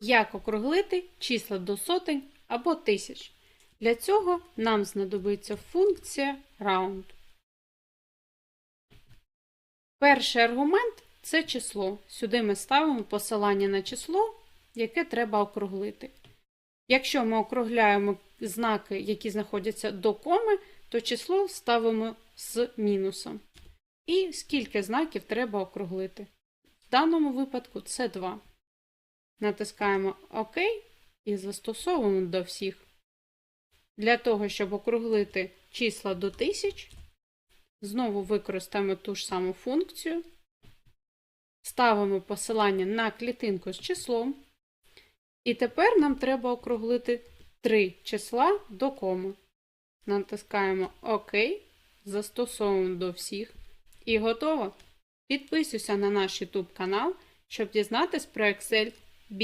Як округлити числа до сотень або тисяч. Для цього нам знадобиться функція round. Перший аргумент це число. Сюди ми ставимо посилання на число, яке треба округлити. Якщо ми округляємо знаки, які знаходяться до коми, то число ставимо з мінусом. І скільки знаків треба округлити. В даному випадку це 2. Натискаємо ОК і застосовуємо до всіх. Для того, щоб округлити числа до 1000, знову використаємо ту ж саму функцію. Ставимо посилання на клітинку з числом. І тепер нам треба округлити 3 числа до коми. Натискаємо ОК, застосовуємо до всіх. І готово. Підписуйся на наш YouTube канал, щоб дізнатись про Excel